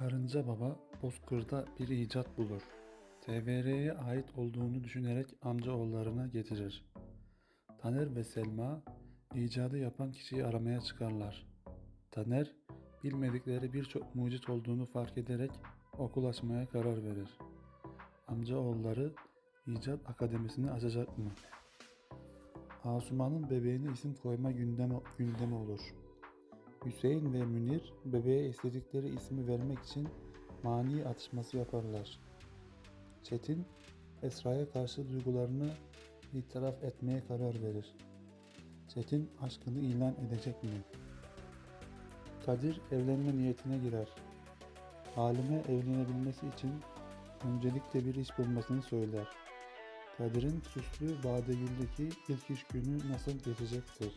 Karınca Baba Bozkır'da bir icat bulur. TVR'ye ait olduğunu düşünerek amcaoğullarına getirir. Taner ve Selma icadı yapan kişiyi aramaya çıkarlar. Taner bilmedikleri birçok mucit olduğunu fark ederek okul açmaya karar verir. Amcaoğulları icat akademisini açacak mı? Asuman'ın bebeğine isim koyma gündemi, gündemi olur. Hüseyin ve Münir bebeğe istedikleri ismi vermek için mani atışması yaparlar. Çetin Esra'ya karşı duygularını itiraf etmeye karar verir. Çetin aşkını ilan edecek mi? Kadir evlenme niyetine girer. Halime evlenebilmesi için öncelikle bir iş bulmasını söyler. Kadir'in süslü Badegül'deki ilk iş günü nasıl geçecektir?